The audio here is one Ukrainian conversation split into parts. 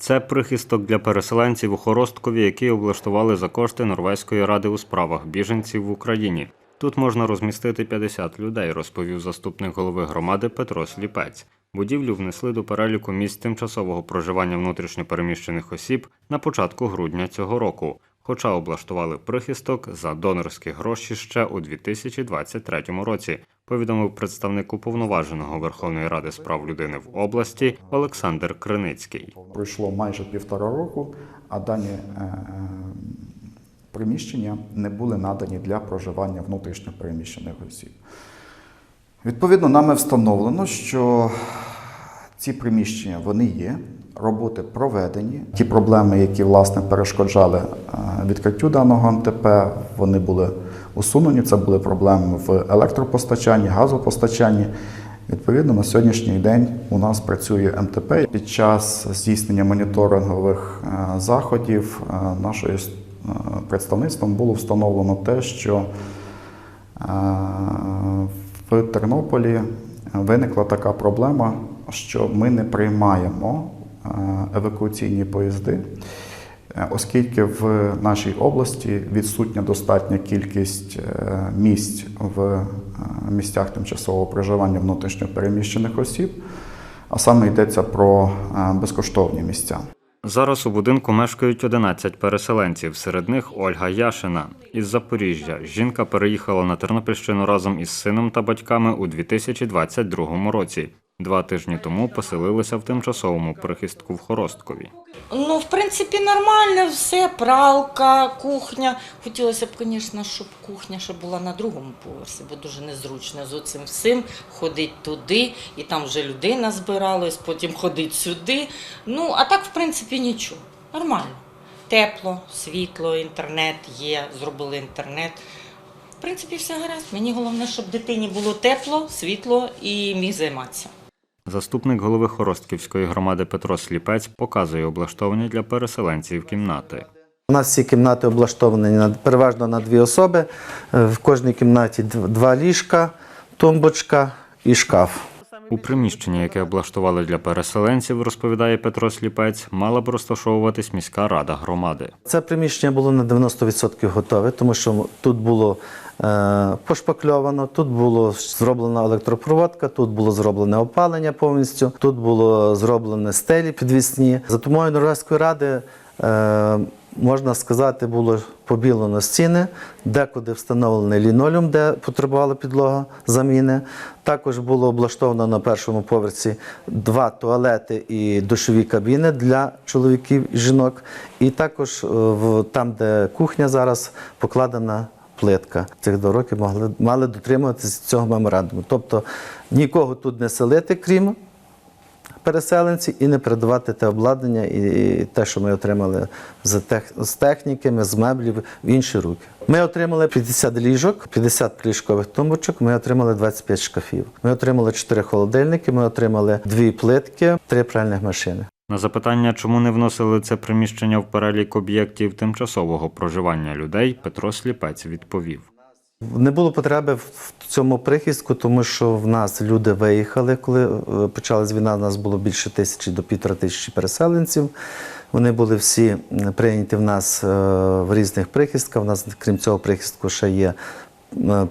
Це прихисток для переселенців у Хоросткові, який облаштували за кошти Норвезької ради у справах біженців в Україні. Тут можна розмістити 50 людей, розповів заступник голови громади Петро Сліпець. Будівлю внесли до переліку місць тимчасового проживання внутрішньопереміщених осіб на початку грудня цього року. Хоча облаштували прихисток за донорські гроші ще у 2023 році, повідомив представник уповноваженого Верховної Ради з прав людини в області Олександр Криницький. Пройшло майже півтора року, а дані е, е, приміщення не були надані для проживання внутрішньо переміщених осіб. Відповідно, нами встановлено, що ці приміщення вони є, роботи проведені. Ті проблеми, які власне перешкоджали е, відкриттю даного МТП, вони були усунені. Це були проблеми в електропостачанні, газопостачанні. Відповідно, на сьогоднішній день у нас працює МТП. Під час здійснення моніторингових е, заходів е, нашою е, представництвом було встановлено те, що в Тернополі виникла така проблема, що ми не приймаємо евакуаційні поїзди, оскільки в нашій області відсутня достатня кількість е, місць в е, місцях тимчасового проживання внутрішньопереміщених осіб, а саме йдеться про е, безкоштовні місця. Зараз у будинку мешкають 11 переселенців. Серед них Ольга Яшина із Запоріжжя. Жінка переїхала на Тернопільщину разом із сином та батьками у 2022 році. Два тижні тому поселилися в тимчасовому прихистку в Хоросткові. Ну, в принципі, нормально все, пралка, кухня. Хотілося б, звісно, щоб кухня ще була на другому поверсі, бо дуже незручно з оцим всім ходить туди, і там вже людина збиралась, потім ходить сюди. Ну, а так, в принципі, нічого. Нормально. Тепло, світло, інтернет є, зробили інтернет. В принципі, все гаразд. Мені головне, щоб дитині було тепло, світло і міг займатися. Заступник голови Хоростківської громади Петро Сліпець показує облаштовані для переселенців кімнати. У нас всі кімнати облаштовані переважно на дві особи. Е, В кожній кімнаті два ліжка, тумбочка і шкаф. У приміщенні, яке облаштували для переселенців, розповідає Петро Сліпець, мала б розташовуватись міська рада громади. Це приміщення було на 90% готове, тому що тут було е, пошпакльовано, тут було зроблена електропроводка, тут було зроблене опалення повністю, тут було зроблене стелі підвісні. За допомогою Норвезької ради. Е, Можна сказати, було побілено стіни, декуди встановлений лінолеум, де потребувала підлога заміни. Також було облаштовано на першому поверсі два туалети і душові кабіни для чоловіків і жінок. І також е, там, де кухня зараз покладена плитка. Цих роки могли, мали дотримуватися цього меморандуму. Тобто нікого тут не селити, крім переселенці і не передавати те обладнання і те, що ми отримали з, з техніками, з меблів в інші руки. Ми отримали 50 ліжок, 50 ліжкових тумбочок, ми отримали 25 шкафів. Ми отримали 4 холодильники, ми отримали 2 плитки, 3 пральних машини. На запитання, чому не вносили це приміщення в перелік об'єктів тимчасового проживання людей, Петро Сліпець відповів. Не було потреби в цьому прихистку, тому що в нас люди виїхали, коли е, почалась війна. У нас було більше тисячі до півтора тисячі переселенців. Вони були всі прийняті в нас е, в різних прихистках. У нас, крім цього прихистку, ще є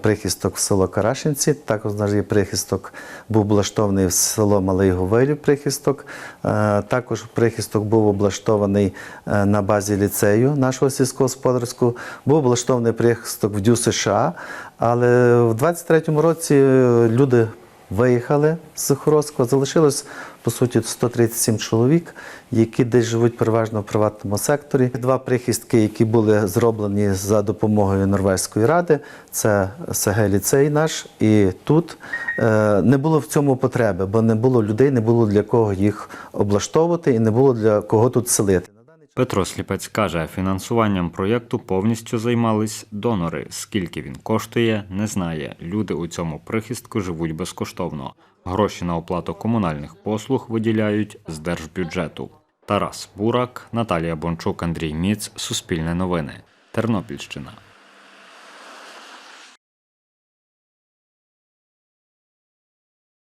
прихисток в село Карашинці. Також є прихисток, був облаштований в село Малий Говелів прихисток. Е, Також прихисток був облаштований е, на базі ліцею нашого сільськогосподарського. Був облаштований прихисток в Дю США, але в 23-му році е, люди виїхали з Хорозького. Залишилось, по суті, 137 чоловік, які десь живуть переважно в приватному секторі. Два прихистки, які були зроблені за допомогою Норвезької ради, це СГ ліцей наш. І тут е, не було в цьому потреби, бо не було людей, не було для кого їх облаштовувати і не було для кого тут селити. Петро Сліпець каже, фінансуванням проєкту повністю займались донори. Скільки він коштує, не знає. Люди у цьому прихистку живуть безкоштовно. Гроші на оплату комунальних послуг виділяють з держбюджету. Тарас Бурак, Наталія Бончук, Андрій Міц, Суспільне новини, Тернопільщина.